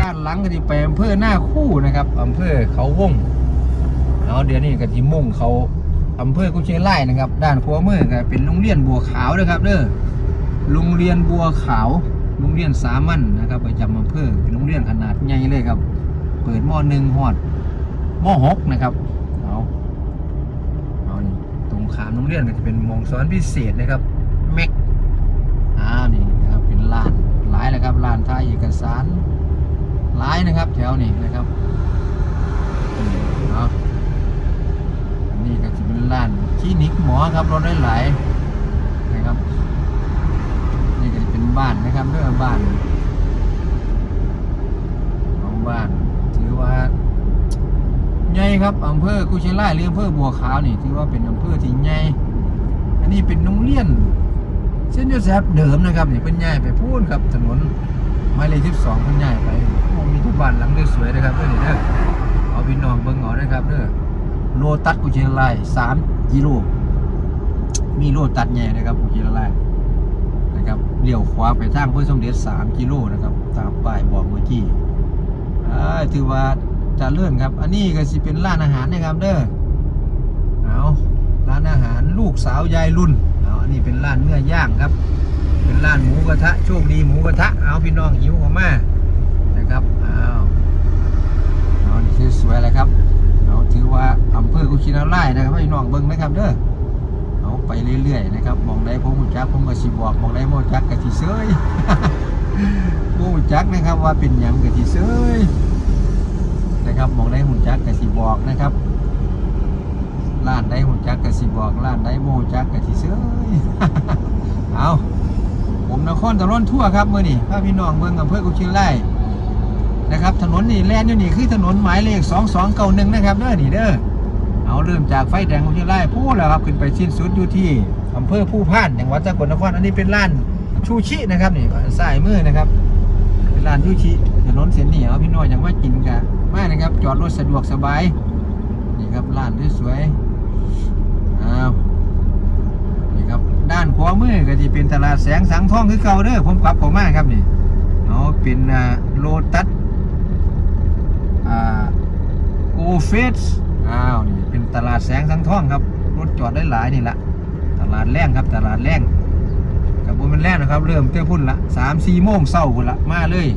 ด้านหลังก็ที่ไปอำเภอหน้าคู่นะครับอำเภอเขาวงเอาเดี๋ยวนี้ก็ที่มุ่งเขาอำเภอกุเชียไล่นะครับ ด้านขวามือก็เป็นโรงเรียนบัวขาวนะครับเด้อโรงเรียนบัวขาวโรงเรียนสามัญนะครับประจำอำเภอเป็นโรงเรียนขนาดใหญ่เลยครับ เปิดมหนึ่งฮอดมหกนะครับเอาเอานี่ตรง ขามโรงเรียนก็จะเป็นมองสอนพิเศษนะครับแม็กอ้านี่นะครับเป็นลานหลายแล้วครับลานถ่ายเอกสารหลายนะครับ แถวนี้นะครับเอาอันนี้ก็จะเป็นร้านคลินิกหมอครับรถได้หลายนะครับนี่ก็จะเป็นบ้านนะครับเรื่องบ้านของบ้าน ถือว่าใหญ่ ครับอำเภอกุชินไล่หรืออำเภอบัวขาวนี่ถือว่าเป็นอำเภอที่ใหญ่อันนี้เป็นโรงเรียนเส้นโยแซฟเดิมนะครับนี่เป็นใหญ่ไปพูดครับถนนหมายเลขที่สองเพิ่นย้ายไปมีทุกบ้านหลังด้อสวยนะครับเด้อนี่เด้อเอาพี่น้องเบิ่งเอานะครับเด้อโลตัสกุชินไลสามกิโลมีโลตัสใหญ่นะครับกุชินไลนะครับเลี้ยวขวาไปทางเพื่อสมเด็จสามกิโลนะครับตามป้ายบอกเมื่อกี้อ่าถือว่า จะเลื่อนครับ อันนี้ก็สิเป็นร้านอาหารนะครับเด้อเอาร้านอาหารลูกสาวยายรุ่นเอาอันนี้เป็นร้านเนื้อย่างครับ เป็นร้านหมูกระทะโชคดีหมูกระทะเอาพี่น้องหิวเข้ามานะครับเอาเอานี่คือสวยเลยครับเราถือว่าอำเภอกุชินาไล่นะครับพี่น้องเบิ้งนะครับเด้อเอาไปเรื่อยๆนะครับมองได้ผมหูจักผมก็สิบอกมองได้โมจักกะทิเซยโมจักนะครับว่าเป็นหยังกะทิเซย นะครับมองได้หูจักกะสิบอกนะครับร้านได้หูจักกะสิบอกร้านได้โมจักกะทิเซยเอาผมนครตะล่อนทั่วครับเมื่อนี่พาพี่น้องเมืองอำเภอกุชินไล่นะครับถนนนี่แล่นอยู่นี่คือถนนหมายเลข 2291นะครับเด้อนี่เด้อเอาเริ่มจากไฟแดงกุชินไล่พูดแล้วครับขึ้นไปสิ้นสุดอยู่ที่อำเภอผู้พานจังหวัดสกลนครอันนี้เป็นร้านชูชินะครับนี่สายมือนะครับเป็นร้านชูชิถนนเส้นนี้เอาพี่น้องอย่างว่ากินกัน มานะครับ จอดรถสะดวกสบาย นี่ครับร้านสวยๆอ้าวนี่ครับด้านขวามือก็จะเป็นตลาดแสงสังทองคือเก่าเด้อผมกลับผมมาครับนี่เอาเป็นโลตัสอ่าโกเฟสอ้าวนี่เป็นตลาดแสงสังทองครับรถจอดได้หลายนี่ละตลาดแรงครับตลาดแรงกับบุญเป็นแรงนะครับ เริ่มเตี้ยพุ่นละสามสี่โมงเศร้าพุ่นละมาเลย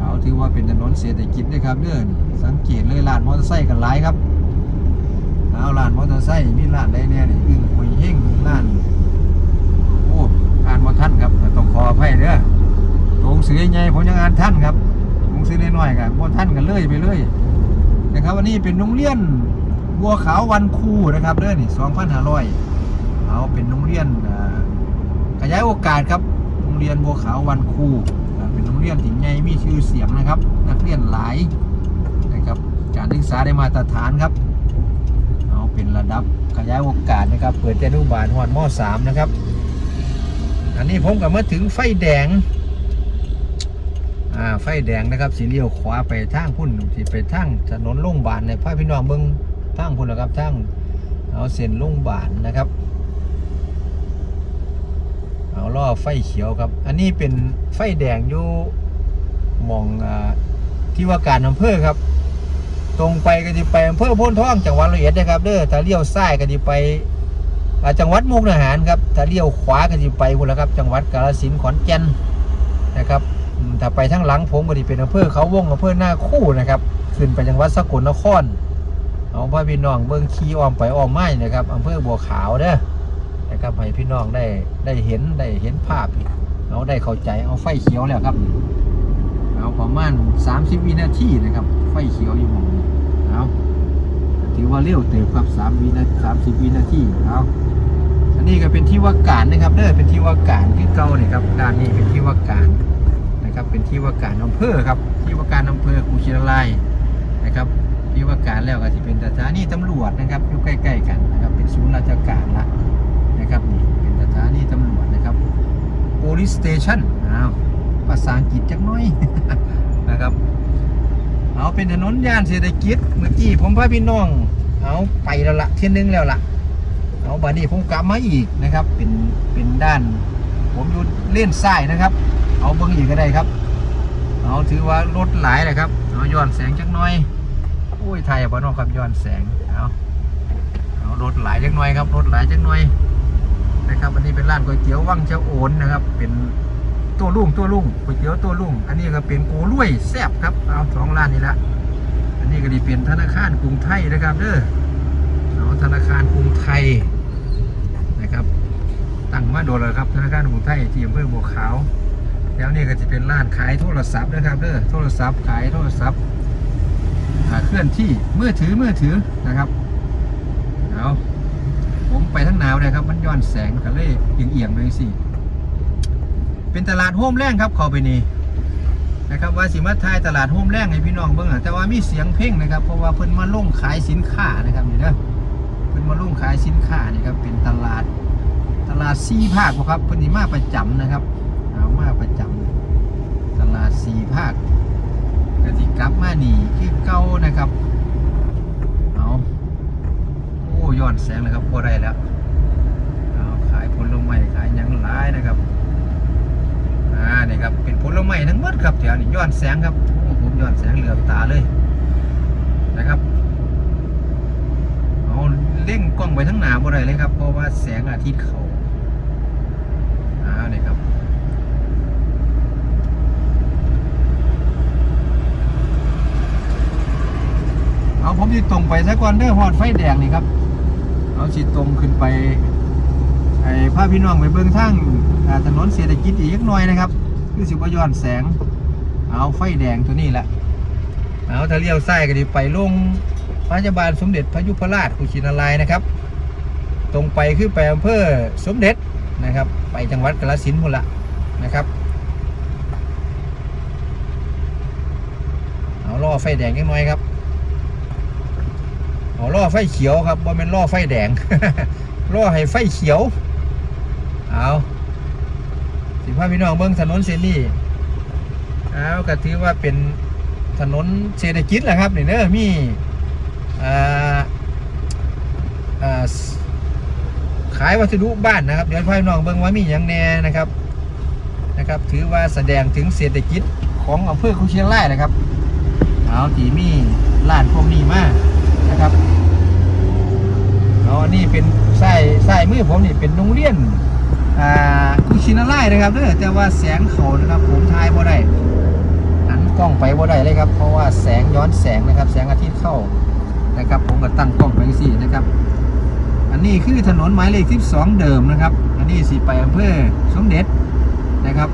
เอาถือว่าเป็นถนนเศรษฐกิจนะครับเด้อนี่สังเกตเลยร้านมอเตอร์ไซค์กันหลายครับเอาร้านมอเตอร์ไซค์มีร้านใดเนี่ยนี่อึ้งหอยเฮงร้านโอ้อ่านมาท่านครับต้องขออภัยเด้อตัวหนังสือใหญ่ผมยังอ่านท่านครับตัวหนังสือน้อยๆกันบ่ท่านกันเลยไปเลยนะครับวันนี้เป็นโรงเรียนบัวขาววันครูนะครับเด้อนี่2,500เอาเป็นโรงเรียนขยายโอกาสครับโรงเรียนบัวขาววันคู่ เป็นโรงเรียนที่ใหญ่มีชื่อเสียงนะครับ นักเรียนหลายนะครับการศึกษาได้มาตรฐานครับ เอาเป็นระดับขยายโอกาสนะครับ เปิดเจนุบาลฮอดมสามนะครับ อันนี้ผมกับเมาถึงไฟแดงอ่าไฟแดงนะครับสีเลี้ยวขวาไปทางพุ่นที่ไปทางถนนโล่งบานในพาพี่น้องเบิ้งทางพุ่นนะครับทางเอาเส้นโล่งบานนะครับ เอาล่อ ไฟเขียวครับ อันนี้เป็นไฟแดงอยู่มองอที่ว่าการอำเภอครับ ตรงไปก็จะไปอำเภอพ้นทองจังหวัดร้อยเอ็ดนะครับเด้อถ้าเลี้ยวซ้ายก็จะไปจังหวัดมุกดาหารครับถ้าเลี้ยวขวาก็จะไปพุ่นละครับ จังหวัดกาฬสินธุ์ขอนแก่นนะครับถ้าไปทางหลังผมก็จะเป็นอำเภอเขาวงอำเภอหน้าคู่นะครับขึ้นไปจังหวัดสกลนครเอาพ่อพี่น้องเบิ้งขี่อ้อมไปอ้อมไม้นะครับอำเภอบัวขาวเด้อ นะครับให้พี่น้องได้ได้เห็นได้เห็นภาพเอาได้เข้าใจเอาไฟเขียวแล้วครับ เอาประมาณ 30 วินาทีนะครับ ไฟเขียวอยู่มองนี้เอาถือว่าเร็วเติบครับ3วินาที30 วินาทีเอาอันนี้ก็เป็นที่ว่าการนะครับเด้อเป็นที่ว่าการที่เก่าเนี่ยครับด้านนี้เป็นที่ว่าการนะครับ เป็นที่ว่าการอำเภอครับ ที่ว่าการอำเภอกุชินารายนะครับที่ว่าการแล้วก็จะเป็นสถานีตำรวจนะครับอยู่ใกล้ ๆ กันนะครับ เป็นศูนย์ราชการละ นะครับนี่เป็นสถานีตำรวจนะครับ police station อ้าวภาษาอังกฤษจักน้อยนะครับเอาเป็นถนนย่านเศรษฐกิจเมื่อกี้ผมพาพี่น้อง เอาไปแล้วละเที่ยนึงแล้วละเอาบัดนี้ผมกลับมาอีกนะครับ เป็นเป็นด้าน ผมอยู่เล่นซ้ายนะครับ เอาเบิ้งอีกก็ได้ครับ เอาถือว่ารถหลายเลยครับเอาย้อนแสงจักน่อยโอ้ยไทยบ่เนอกครับย้อนแสงเอาเอารถหลายจักน่อยครับรถหลายจักน่อย นะครับอันนี้เป็นร้านก๋วยเตี๋ยววังเจ้าโอนนะครับ เป็นตัวลุ่งตัวลุ่งก๋วยเตี๋ยวตัวลุ่งอันนี้ก็เป็นโกล้วยแซ่บครับเอาสองร้านนี้ละอันนี้ก็ดีเป็นธนาคารกรุงไทยนะครับเด้อเอาธนาคารกรุงไทยนะครับตั้งมาโดนแล้วครับธนาคารกรุงไทยที่อำเภอบัวขาวแล้วนี่ก็จะเป็นร้านขายโทรศัพท์นะครับเด้อโทรศัพท์ขายโทรศัพท์อ่าเคลื่อนที่มือถือมือถือนะครับเอา ผมไปทั้งหนาวเลยครับ มันย้อนแสงกันเลยเอียงๆเลยสิ เป็นตลาดโฮมแรงครับข้าไปนี่นะครับว่าสิมาทายตลาดโฮมแรงให้พี่น้องเบิ่งอะแต่ว่ามีเสียงเพลงนะครับ เพราะว่าเพิ่นมาลงขายสินค้านะครับนี่เด้อเพิ่นมาลงขายสินค้านี่ครับเป็นตลาดตลาดซีภาคครับเพิ่นสิมาประจำนะครับเอามาประจำตลาดสีภาคกติกับมานี่คือเก่านะครับ เอาโอ้ ย้อนแสงเลยครับพอได้แล้วขายผลไม้ขายยังหลายนะครับอ่านี่ครับเป็นผลไม้ทั้งหมดครับแถวนี้ย้อนแสงครับโอ้ผมย้อนแสงเหลือบตาเลยนะครับเอาเล่งกล้องไปทั้งหนาบ่ได้เลยครับ เพราะว่าแสงอาทิตย์เขาอ่านี่ครับเอาผมสิตรงไปซะก่อนเด้อหอดไฟแดงนี่ครับ เอาสิตรงขึ้นไปไอ้พาพี่น้องไปเบิ่งทางถนนเศรษฐกิจอีกหน่อยนะครับคือสิบย้อนแสง เอาไฟแดงตัวนี้แหละเอาถ้าเลี้ยวซ้ายก็ดีไปลงพระยาบาลสมเด็จพระยุพราชกุชินารายนะครับ ตรงไปคือไปอำเภอสมเด็จนะครับ ไปจังหวัดกาฬสินธุ์หมดละนะครับเอาล่อไฟแดงนิดหน่อยครับ เอล่อไฟเขียวครับว่าเป็นล่อไฟแดงล่อให้ไฟเขียว เอาสิพาพี่น้องเบิ้งถนนเส้นนี้เอาก็ถือว่าเป็นถนนเศรษฐกิจแหละครับนี่เนอะมีอ่าอ่าขายวัสดุบ้านนะครับ เดี๋ยวพาพี่น้องเบิ้งว่ามีอย่างแน่นะครับนะครับ ถือว่าแสดงถึงเศรษฐกิจของอำเภอคุเชียงรายนะครับเอาที่มีร้านพวกนี้มาก นะครับเอาอันนี้เป็นไส้ไส้มือผมนี่เป็นโรงเรียนอ่ากุชินาไลนะครับเด้อแต่ว่าแสงเขานะครับผมทายบ่ได้หันกล้องไปบ่ได้เลยครับ เพราะว่าแสงย้อนแสงนะครับ แสงอาทิตย์เข้านะครับ ผมก็ตั้งกล้องไปสินะครับ อันนี้คือถนนหมายเลข12เดิมนะครับ อันนี้สิไปอำเภอสมเด็จนะครับ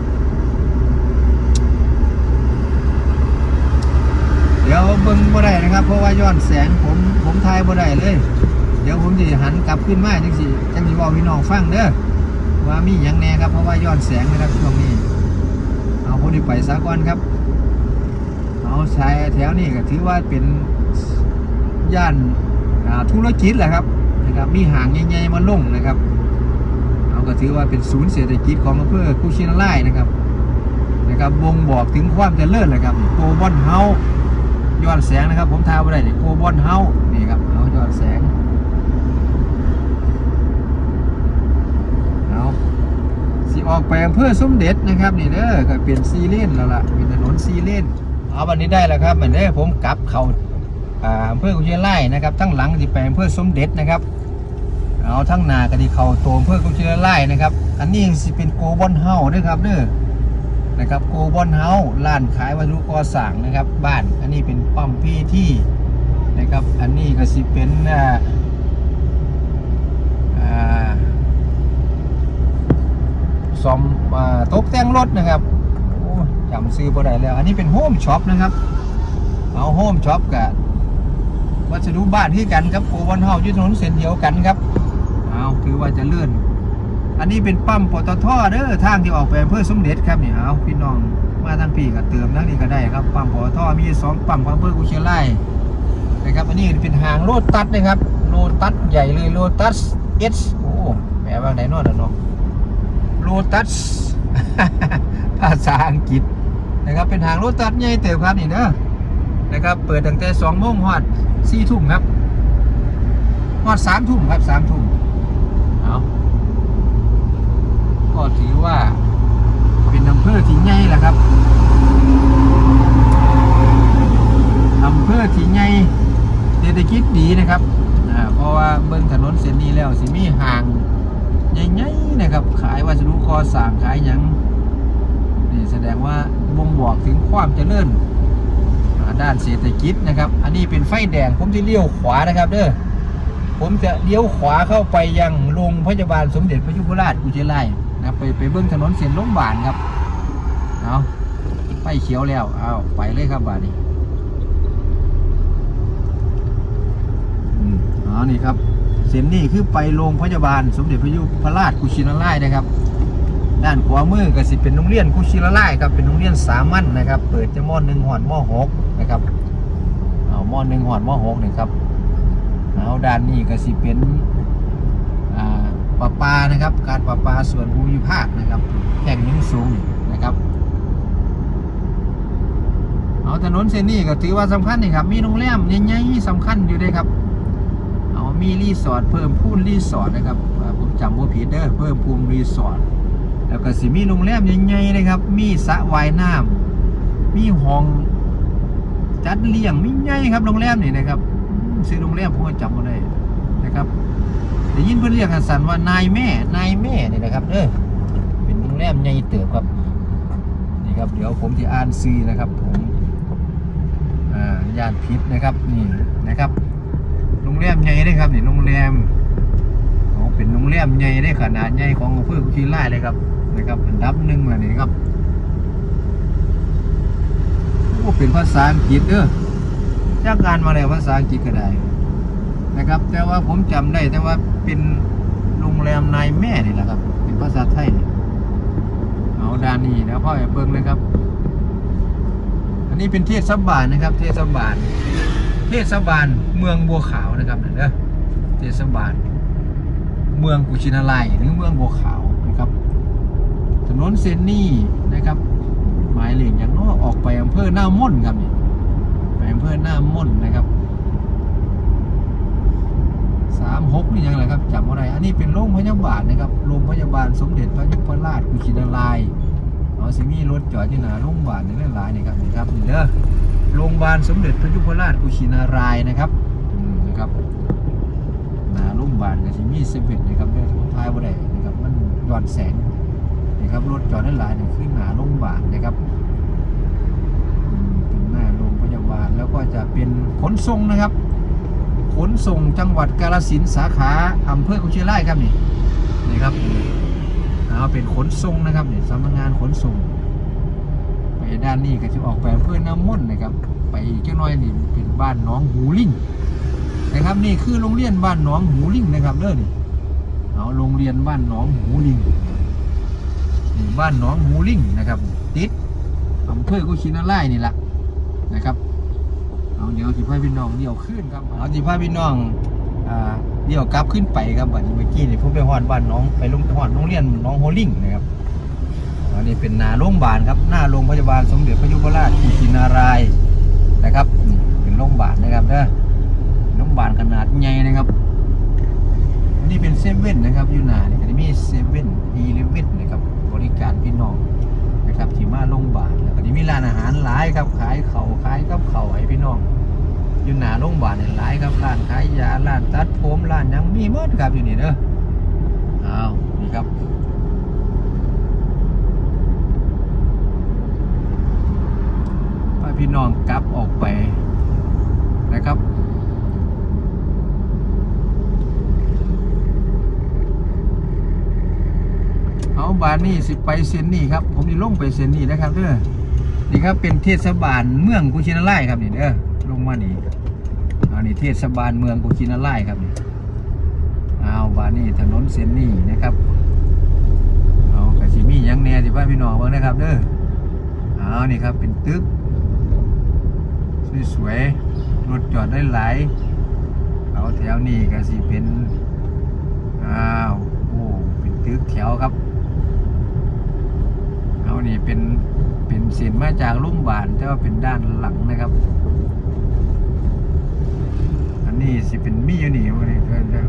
เบิ่งบ่ได้นะครับ เพราะว่าย้อนแสงผมผมทายบ่ได้เลย เดี๋ยวผมจะหันกลับขึ้นมาจังสิจังสิบอกพี่น้องฟังเด้อว่ามีหยังแน่ครับเพราะว่าย้อนแสงนะครับช่วงนี้ เอาคนที่ไปซะก่อนครับ เอาชายแถวนี้ก็ถือว่าเป็นย่านธุรกิจแหละครับนะครับมีห่างใหญ่ๆมาลงนะครับเอาก็ถือว่าเป็นศูนย์เศรษฐกิจของอำเภอกุชินารายณ์นะครับนะครับบ่งบอกถึงความเจริญเลยครับโกบอนเฮา ย้อนแสงนะครับ ผมทาไปได้นี่โกบอนเฮานี่ครับเอาย้อนแสงเอาสิออกไปอำเภอสมเด็จนะครับนี่เด้อก็เปลี่ยนซีเลนแล้วล่ะเป็นถนนซีเลนเอาวันนี้ได้แล้วครับเหมือนเด้ผมกลับเขาอ่าอำเภอกุเชียไร่นะครับทั้งหลังที่ไปอำเภอสมเด็จนะครับเอาทั้งนาก็ที่เขาตัวอำเภอกุเชียไร่นะครับ อันนี้สิเป็นโกบอนเฮาเด้อครับเด้อ นะครับโกบอนเฮาร้านขายวัสดุก่อสร้างนะครับบ้านอันนี้เป็นปั๊มพี่ที่นะครับอันนี้ก็สิเป็นอ่าซ่อมอ่าตกแต่งรถนะครับโอ้จำซื้อบ่ได้แล้ว อันนี้เป็นโฮมช็อปนะครับ เอาโฮมช็อปกับวัสดุบ้านที่กันครับโกบอนเฮาอยู่ถนนเส้นเดียวกันครับเอาถือว่าจะเลื่อน อันนี้เป็นปั๊มปตทเด้อทางที่ออกไปอำเภอสมเด็จครับนี่เอาพี่น้องมาทางพี่ก็เติมทางนี้ก็ได้ครับปั๊มปตทมีสองปั๊มของอำเภอกุเชียงไร่นะครับอันนี้เป็นหางโลตัสนะครับโลตัสใหญ่เลยโลตัสเอสโอ้แปลว่าไหนนอเนาะโลตัสภาษาอังกฤษนะครับเป็นหางโลตัสใหญ่เติบครับนี่เด้อนะครับเปิดตั้งแต่สองโมงฮอดสี่ทุ่มครับฮอดสามทุ่มครับสามทุ่มเอา ก็ถือว่าเป็นอำเภอที่ใหญ่แหละครับอำเภอที่ใหญ่เศรษฐกิจดีนะครับเพราะว่าเบิ่งถนนเส้นนี้แล้วสิมีห่างใหญ่ๆนะครับ ขายวัสดุก่อสร้างขายหยังนี่แสดงว่าบ่งบอกถึงความเจริญด้านเศรษฐกิจนะครับ อันนี้เป็นไฟแดงผมที่เลี้ยวขวานะครับ เด้อผมจะเลี้ยวขวาเข้าไปยังโรงพยาบาลสมเด็จพระยุพราชกุชิไลย ครับไปไปเบิ้งถนนเส้นโรงพยาบาลครับเอาไฟเขียวแล้วเอาไปเลยครับบาดนี้อ๋อนี่ครับเส้นนี้คือไปโรงพยาบาลสมเด็จพระยุพราชกุชินารายนะครับ ด้านขวามือก็สิเป็นโรงเรียนกุชินารายครับเป็นโรงเรียนสามัญนนะครับ เปิดจะมหนึ่งหอดมอหกนะครับเอามอหนึ่งหอดมอหกนี่ครับเอาด้านนี้ก็สิเป็นอ่า ประปานะครับ การประปาส่วนภูมิภาคนะครับแข่งยิ่งสูงนะครับเอาถนนเส้นนี้ก็ถือว่าสำคัญนี่ครับ มีโรงแรมใหญ่ๆสำคัญอยู่ด้วยครับเอามีรีสอร์ทเพิ่มพูนรีสอร์ทนะครับผมจำว่าผิดเด้อเพิ่มพูนรีสอร์ทแล้วก็สิมีโรงแรมใหญ่ๆนะครับ มีสระว่ายน้ำมีห้องจัดเลี้ยงมีใหญ่ครับโรงแรมนี่นะครับซื้อโรงแรมผมก็จำมาได้นะครับ ได้ยินเพื่อนเรียกกันสันว่านายแม่นายแม่นี่นะครับเด้อเป็นโรงแรมใหญ่เติบครับนี่ครับเดี๋ยวผมจะอ่านซีนะครับผมอ่าย่านพิษนะครับนี่นะครับโรงแรมใหญ่ได้ครับนี่โรงแรมเป็นโรงแรมใหญ่ได้ขนาดใหญ่ของอำเภอกุชินารายเลยครับนะครับอันดับหนึ่งเลยนี่ครับโอ้เป็นภาษาอังกฤษเด้อจากการมาแล้วภาษาอังกฤษก็ได้ นะครับ แต่ว่าผมจำได้แต่ว่าเป็นโรงแรมนายแม่นี่แหละครับ เป็นภาษาไทยเอาดานีแล้วพ่ออย่าเบิ่งเลยครับ อันนี้เป็นเทศบาลนะครับ เทศบาล เทศบาลเมืองบัวขาวนะครับเด้อเทศบาล เมืองกุชินารายหรือเมืองบัวขาวนะครับ ถนนเซนนี่นะครับ หมายเลขอย่างน้อออกไปอำเภอหน้าม่นครับนี่ไปอำเภอหน้าม่นนะครับ สามหกนี่ยังไงครับจำอะไรอันนี้เป็นโรงพยาบาลนะครับโรงพยาบาลสมเด็จพระยุพราชกุชินารายณ์เอาสิมีรถจอดที่หน้าโรงพยาบาลนี่หลายนี่ครับนี่ครับนี่เด้อโรงพยาบาลสมเด็จพระยุพราชกุชินารายนะครับนะครับหน้าโรงพยาบาลก็สิมีเซเว่นนะครับเด้อท้ายบ่ได้นะครับมันย้อนแสงนี่ครับรถจอดได้หลายนี่ขึ้นหนาโรงพยาบาลนะครับเป็นหน้าโรงพยาบาลแล้วก็จะเป็นขนส่งนะครับ ขนส่งจังหวัดกาฬสินสาขาอำเภอกุชิไลครับนี่นี่ครับเอาเป็นขนส่งนะครับนี่สำนักงานขนส่งไปด้านนี้ก็จะออกไปอำเภอน้ำม่นนะครับ ไปอีกเจ้าน้อยนี่เป็นบ้านน้องหูลิงนะครับนี่คือโรงเรียนบ้านน้องหูลิงนะครับเด้อนี่เอาโรงเรียนบ้านน้องหูลิงนี่บ้านหนองหูลิงนะครับ ติดอำเภอกุชินาไล่นี่แหละนะครับ เอาเดี๋ยวสิพาพี่น้องเดี่ยวขึ้นครับเอาสิพาพี่น้องอ่าเดี่ยวกลับขึ้นไปครับบัดนี้เมื่อกี้นี่ผมไปฮอดบ้านน้องไปลงฮอดโรงเรียนน้องโฮลิงนะครับอันนี้เป็นนาโรงพยาบาลครับหน้าโรงพยาบาลสมเด็จพระยุพราชกุชินารายนะครับเป็นโรงพยาบาลนะครับเด้อโรงพยาบาลขนาดใหญ่นะครับนนี้เป็นเซเว่นนะครับอยู่หนาเนี่ยก็จะมีเซเว่นอีเลเว่นนะครับบริการพี่น้อง นะครับที่มาโรงพยาบาลแล้วก็จะมีร้านอาหารหลายครับขายเขาขายกับเขาให้พี่น้องอยู่หนาโรงพยาบาลเนี่ยหลายครับร้านขายยาร้านตัดผมร้านยังมีหมดครับอยู่นี่เด้ออ้าวนี่ครับพี่น้องกลับออกไปนะครับ เอาบานนี่สิไปเซนนี่ครับ ผมจะลงไปเซนนี่นะครับเด้อนี่ครับเป็นเทศบาลเมืองกุชินาไล่ครับนี่เด้อลงมานี่เอานี่เทศบาลเมืองกุชินาไล่ครับนี่เอาบานนี่ถนนเซนนี่นะครับเอากระสิมียังแน่สิพ่าพี่น้องเบิ่งนะครับเด้อเอานี่ครับเป็นตึกสวยๆรถจอดได้หลายเอาแถวนี้ก็สิเป็นอ้าวโอ้เป็นตึกแถวครับ นี่เป็นเป็นเส้นมาจากโรงพยาบาลแต่ว่าเป็นด้านหลังนะครับ อันนี้สิเป็นมีอยู่นี่วันนี้เพิ่นจะ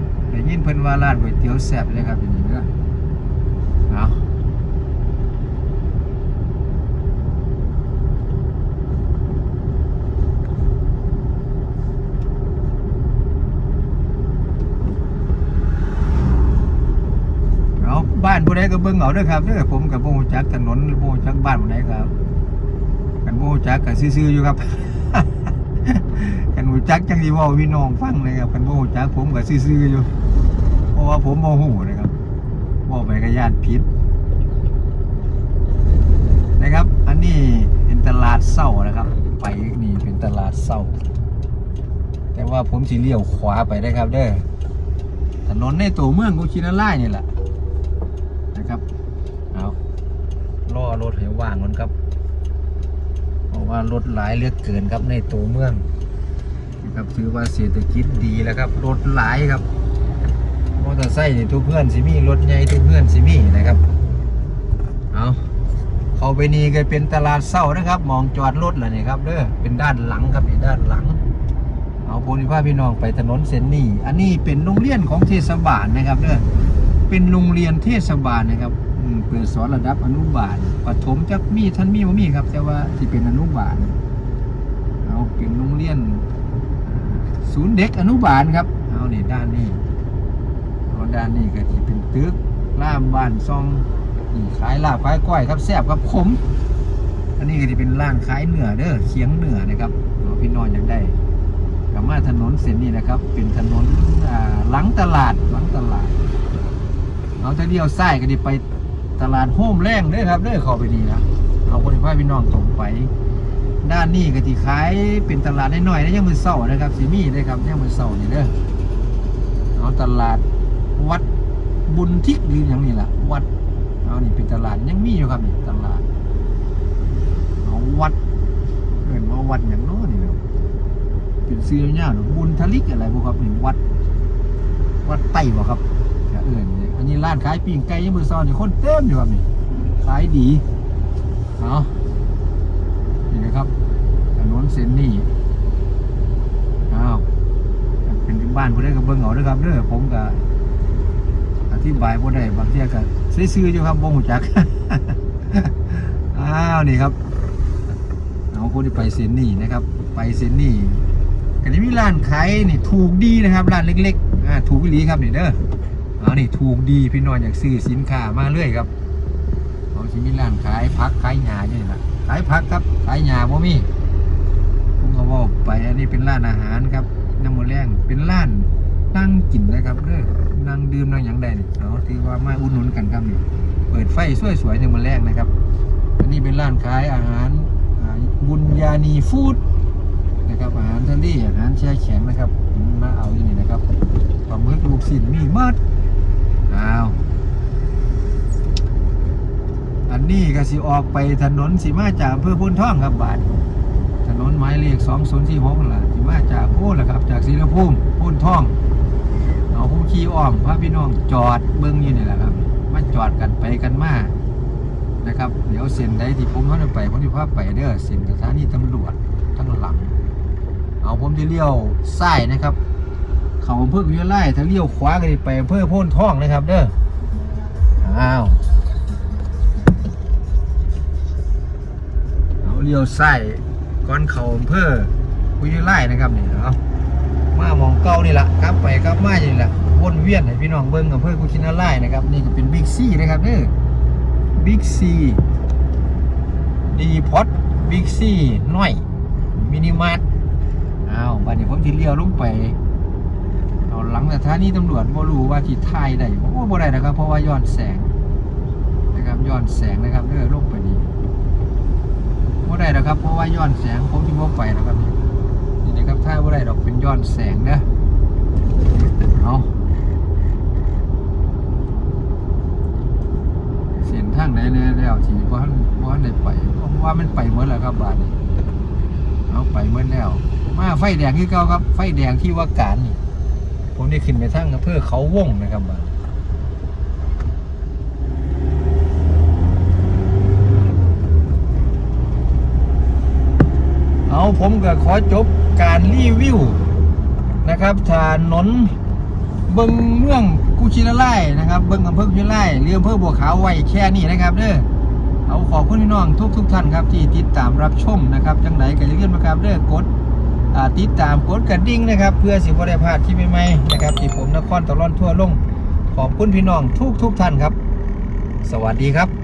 นว่าร้านก๋วยเตี๋ยวแซ่บเลยครับอยู่นี่เด้อเอาเอานผู้ใดก็เบิ่งเอาเด้อครับเด้อผมกับโบจักถนนโบจักบ้านผู้ใดครับกันโบจักกับซื่อๆอยู่ครับกันหูจักจังที่ว่าพี่น้องฟังเลยครับกันโบจักผมกับซื่อๆอยู่ เพราะว่าผมโมโหนะครับบอกไปก็ญาติผิดนะครับ อันนี้เป็นตลาดเศร้านะครับ ไปนี่เป็นตลาดเศร้า แต่ว่าผมสิเลี้ยวขวาไปได้ครับ เด้อถนนในตัวเมืองกุชินาร่ายนี่แหละนะครับเอา ล่อรถให้ว่างก่อนครับ เพราะว่ารถหลายเลือกเกินครับในตัวเมืองนะครับถือว่าเศรษฐกิจดีแล้วครับรถหลายครับมอเตอร์ไซค์นี่ทุกเพื่อนสิมีรถใหญ่ทุกเพื่อนสิมีนะครับเอาเขาไปนี่ก็เป็นตลาดเศร้านะครับ มองจอดรถแล้วนี่ครับเด้อเป็นด้านหลังครับนี่ด้านหลัง เอาพนิพาพี่น้องไปถนนเส้นนี้อันนี้เป็นโรงเรียนของเทศบาลนะครับเด้อเป็นโรงเรียนเทศบาลนะครับ เปิดสอนระดับอนุบาลปฐมจักมีท่านมีบ่มีครับ แต่ว่าที่เป็นอนุบาลเอาเป็นโรงเรียน ศูนย์เด็กอนุบาลครับเอาเนี่ด้านนี้ตอนด้านนี้ก็จะเป็นตึกล่ามบ้านซองนี่ขายลาบขายก้อยครับแซ่บครับขมอันนี้ก็จะเป็นร้านขายเนื้อเด้อเคียงเนื้อนะครับเอาพี่นองอยากได้กับมาถนนเส้นนี้นะครับ เป็นถนนอ่าหลังตลาดหลังตลาด เอาถ้าเดียวซ้ก็จะไป ตลาดโฮมแรงเด้อครับเด้อเข้าไปนี่นะเอาคนที่พาพี่น้องตรงไป ด้านนี้ก็ที่ขายเป็นตลาดน้อยๆนะยังมือเศร้านะครับสีมีได้ครับยังมือเศร้านี่เด้อเอาตลาดวัดบุญทิกหรืออย่างนี้ล่ะ วัดเอานี่เป็นตลาดยังมีอยู่ครับนี่ตลาดเอาวัดเห็นว่าวัดอย่างโน้นนี่เนาะเป็นซื้อเนาะบุญทลิกอะไรพวกครับนี่วัด วัดไต้บ่ครับเอื่นนี่ อันนี้ร้านขายปิ้งไก่ยังมือซอนนี่คนเต็มอยู่ครับนี่ขายดีเอานี่นะครับถนนเส้นนี้อ้าวเป็นบ้านผู้ใดก็เบิ่งเอาเด้อครับเด้อผมก็อธิบายบ่ได้บางเที่ยก็ซื่อๆอยู่ครับบ่ฮู้จักอ้าวนี่ครับเอาคนที่ไปเซนนี่นะครับ ไปเซนนี่ก็จะมีร้านขายนี่ถูกดีนะครับร้านเล็กๆอ่าถูกอีหลีครับนี่เด้อ อานี่ถูกดีพี่น้องอยากซื้อสินค้ามาเรื่อยครับเขาสิมีร้านขายผักขายหญ้าอยู่นี่ล่ะขายผักครับขายหญ้าบ่มีผมก็บอกไปอันนี้เป็นร้านอาหารครับน้ำมันแรงเป็นร้านนั่งกินนะครับเด้อนั่งดื่มนั่งอย่างใดนี่เอาถือว่ามาอุดหนุนกันครับนี่เปิดไฟสวยๆน้ำมันแรงนะครับ อันนี้เป็นร้านขายอาหารอ่าบุญญานีฟู้ดนะครับอาหารทะเลอาหารแช่แข็งนะครับมาเอาที่นี่นะครับปลาหมึกลูกศิลมีหมด อ้าว อันนี้ก็สิออกไปถนนสิมาจากอำเภอพุ่นท่องครับบาทถนนหมายเลข2046นั่นล่ะที่มาจากโอ้ล่ะครับ จากศรีภูมิพุ่นท่องเอาผู้ขี่อ้อมพาพี่น้องจอดเบิ้งอยู่นี่แหละครับมาจอดกันไปกันมานะครับ เดี๋ยวเส้นใดที่ผมเขาไปผมจะพาไปเด้อเส้นสถานีตำรวจทั้งหลัง เอาผมจะเลี้ยวซ้ายนะครับ เขาอำเภอกุยไล่ถ้าเลี้ยวขวาก็จะไปอำเภอโพ้นท่องนะครับ เด้ออ้าวเอาเลี้ยวซ้ายก่อนเขาอำเภอกุยไล่นะครับนี่เอามามองเก้านี่แหละครับไปครับมาอย่างนี้แหละวนเวียนให้พี่น้องเบิ้งอำเภอกุชินาไล่นะครับ นี่ก็เป็นบิ๊กซีนะครับเด้อบิ๊กซีดีพอตบิ๊กซีน้อยมินิมาร์ทอ้าวบัดนี้ผมที่เลี้ยวลงไป หลังสถานีตำรวจบ่รู้ว่าที่ท้ายได้ผมว่าบ่ได้นะครับ เพราะว่าย้อนแสงนะครับย้อนแสงนะครับเด้อลงไปนี่บ่ได้หรอกครับ เพราะว่าย้อนแสงผมที่บ่ไปแล้วครับนี่นะครับถ้าบ่ได้ดอกเป็นย้อนแสงเด้อเอาเส้นทางไหนเนี่ยแล้วที่บ่ทันบ่ทันได้ไปเพราะว่ามันไปหมดแล้วครับบาดนี้เอาไปหมดแล้วมาไฟแดงคือเก่าครับ ไฟแดงที่ว่าการนี่ ผมได้ขึ้นไปทางอำเภอเขาวงนะครับบานเอาผมก็ขอจบการรีวิวนะครับถนนเบิงเมืองกุชินาไล่นะครับ เบิงอำเภอกุชินาไล่หรืออำเภอบัวขาวไว้แค่นี้นะครับเด้อเอาขอบคุณพี่น้องทุกทุกท่านครับที่ติดตามรับชมนะครับจังไหนก็อย่าลืมนะครับเด้อกด ติดตามกดกระดิ่งนะครับ เพื่อสิบ่ได้พลาดที่ใหม่ๆนะครับที่ผมนครตะล่อนทั่วลงขอบคุณพี่น้องทุกทุกท่านครับ สวัสดีครับ